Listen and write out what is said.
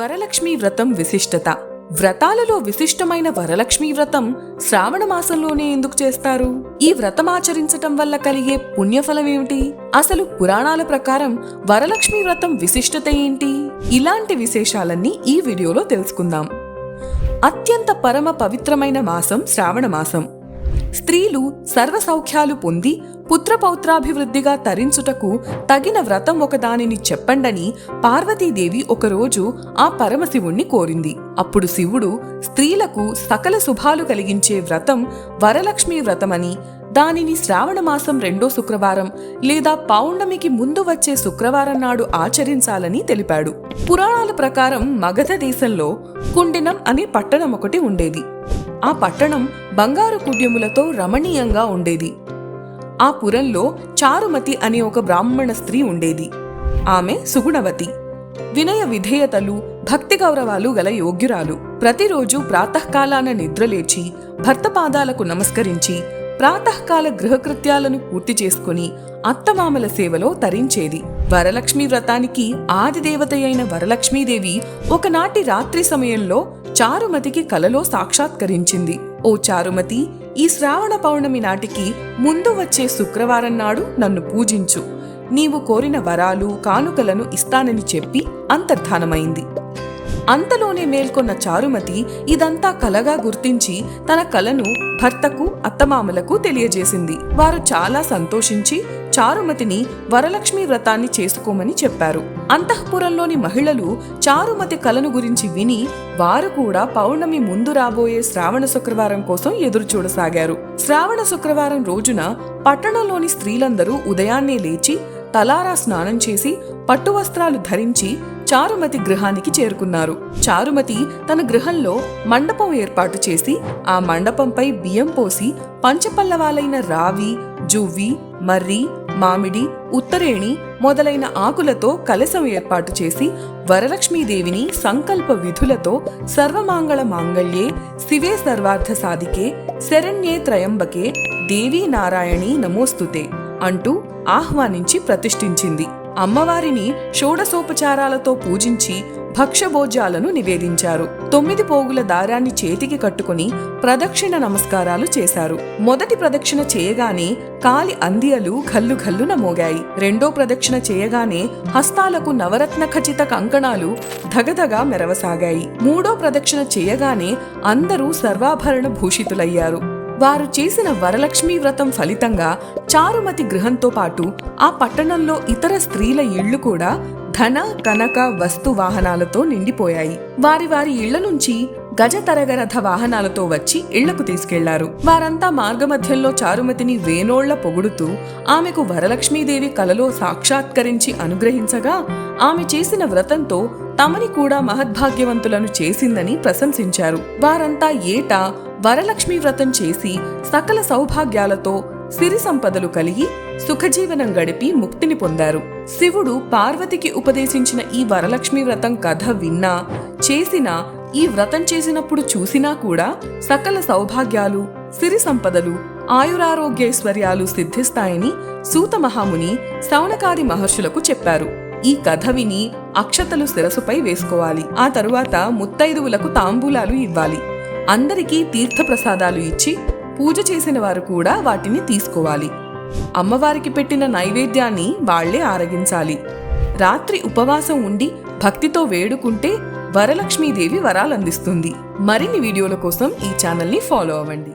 వరలక్ష్మి వ్రతం విశిష్టత. వ్రతాలలో విశిష్టమైన వరలక్ష్మి వ్రతం శ్రావణ మాసంలోనే ఎందుకు చేస్తారు? ఈ వ్రతం ఆచరించటం వల్ల కలిగే పుణ్యఫలం ఏమిటి అసలు పురాణాల ప్రకారం వరలక్ష్మి వ్రతం విశిష్టత ఏంటి? ఇలాంటి విశేషాలన్నీ ఈ వీడియోలో తెలుసుకుందాం. అత్యంత పరమ పవిత్రమైన మాసం శ్రావణ మాసం. స్త్రీలు సర్వసౌఖ్యాలు పొంది పుత్రపౌత్రాభివృద్ధిగా తరించుటకు తగిన వ్రతం ఒకదానిని చెప్పండని పార్వతీదేవి ఒకరోజు ఆ పరమశివుణ్ణి కోరింది. అప్పుడు శివుడు స్త్రీలకు సకల శుభాలు కలిగించే వ్రతం వరలక్ష్మి వ్రతమని దానిని శ్రావణమాసం రెండో శుక్రవారం లేదా పౌర్ణమికి ముందు వచ్చే శుక్రవారం నాడు ఆచరించాలని తెలిపాడు. పురాణాల ప్రకారం మగధ దేశంలో కుండినం అనే పట్టణం ఒకటి ఉండేది. ఆ పట్టణం బంగారు కుడ్యములతో రమణీయంగా ఉండేది. ఆ పురంలో చారుమతి అనే ఒక బ్రాహ్మణ స్త్రీ ఉండేది. ఆమె సుగుణవతి. వినయ విధేయతలు భక్తి గౌరవాలు గల యోగ్యురాలు. ప్రతిరోజు ప్రాతకాలాన నిద్రలేచి భర్త పాదాలకు నమస్కరించి ప్రాతకాల గృహకృత్యాలను పూర్తి చేసుకుని అత్తమామల సేవలో తరించేది. వరలక్ష్మి వ్రతానికి ఆది అయిన వరలక్ష్మీదేవి ఒకనాటి రాత్రి సమయంలో చారుమతికి కలలో సాక్షాత్కరించింది. ఓ చారుమతి ఈ శ్రావణ పౌర్ణమి నాటికి ముందు వచ్చే శుక్రవారం నాడు నన్ను పూజించు. నీవు కోరిన వరాలు కానుకలను ఇస్తానని చెప్పి అంతర్ధానమైంది. అంతలోనే మేల్కొన్న చారుమతి ఇదంతా కలగా గుర్తించి తన కలను భర్తకు అత్తమామలకు తెలియజేసింది. వారు చాలా సంతోషించి చారుమతిని వరలక్ష్మి వ్రతాన్ని చేసుకోమని చెప్పారు. అంతఃపురంలోని మహిళలు చారుమతి కలను గురించి విని వారు కూడా పౌర్ణమి ముందు రాబోయే శ్రావణ శుక్రవారం కోసం ఎదురు చూడసాగారు శ్రావణ శుక్రవారం రోజున పట్టణంలోని స్త్రీలందరూ ఉదయాన్నే లేచి తలారా స్నానం చేసి పట్టు వస్త్రాలు ధరించి చారుమతి గృహానికి చేరుకున్నారు. చారుమతి తన గృహంలో మండపం ఏర్పాటు చేసి ఆ మండపంపై బియ్యం పోసి పంచపల్లవాలైన రావి జువ్వి మర్రి మామిడి ఉత్తరేణి మొదలైన ఆకులతో కలశం ఏర్పాటు చేసి వరలక్ష్మీదేవిని సంకల్ప విధులతో సర్వమాంగళ మాంగళ్యే శివే సర్వార్థ సాధికే శరణ్యే త్రయంబకే దేవీ నారాయణి నమోస్తుతే అంటూ ఆహ్వానించి ప్రతిష్ఠించింది. అమ్మవారిని షోడసోపచారాలతో పూజించి భక్ష్యభోజ్యాలను నివేదించారు. తొమ్మిది పోగుల దారాన్ని చేతికి కట్టుకుని ప్రదక్షిణ నమస్కారాలు చేశారు. మొదటి ప్రదక్షిణ చేయగానే కాలి అందియలు ఘల్లు ఘల్లున మోగాయి. రెండో ప్రదక్షిణ చేయగానే హస్తాలకు నవరత్న ఖచిత కంకణాలు ధగధగా మెరవసాగాయి. మూడో ప్రదక్షిణ చేయగానే అందరూ సర్వాభరణ భూషితులయ్యారు. వారు చేసిన వరలక్ష్మీ వ్రతం ఫలితంగా చారుమతి గృహంతో పాటు ఆ పట్టణంలో ఇతర స్త్రీల ఇళ్ళు కూడా ధన కనక వస్తు వాహనాలతో నిండిపోయాయి. వారి వారి ఇళ్ళ నుంచి గజ తరగరథ వాహనాలతో వచ్చి ఇళ్ళకు తీసుకెళ్ళారు. వారంతా మార్గమధ్యంలో చారుమతిని వేనోళ్ళ పొగుడుతూ ఆమెకు వరలక్ష్మీదేవి కలలో సాక్షాత్కరించి అనుగ్రహించగా ఆమె చేసిన వ్రతంతో తమని కూడా మహద్భాగ్యవంతులను చేసిందని ప్రశంసించారు. వారంతా ఏటా వరలక్ష్మి వ్రతం చేసి సకల సౌభాగ్యాలతో సిరి సంపదలు కలిగి సుఖజీవనం గడిపి ముక్తిని పొందారు. శివుడు పార్వతికి ఉపదేశించిన ఈ వరలక్ష్మి వ్రతం కథ విన్నా చేసినా ఈ వ్రతం చేసినప్పుడు చూసినా కూడా సకల సౌభాగ్యాలు సిరి సంపదలు ఆయురారోగ్యైశ్వర్యాలు సిద్ధిస్తాయని సూత మహాముని సౌనకాది మహర్షులకు చెప్పారు. ఈ కథ విని అక్షతలు శిరసుపై వేసుకోవాలి. ఆ తరువాత ముత్తైదువులకు తాంబూలాలు ఇవ్వాలి. అందరికీ తీర్థప్రసాదాలు ఇచ్చి పూజ చేసిన వారు కూడా వాటిని తీసుకోవాలి. అమ్మవారికి పెట్టిన నైవేద్యాన్ని వాళ్ళే ఆరగించాలి. రాత్రి ఉపవాసం ఉండి భక్తితో వేడుకుంటే వరలక్ష్మీదేవి వరాలందిస్తుంది. మరిన్ని వీడియోల కోసం ఈ ఛానల్ని ఫాలో అవ్వండి.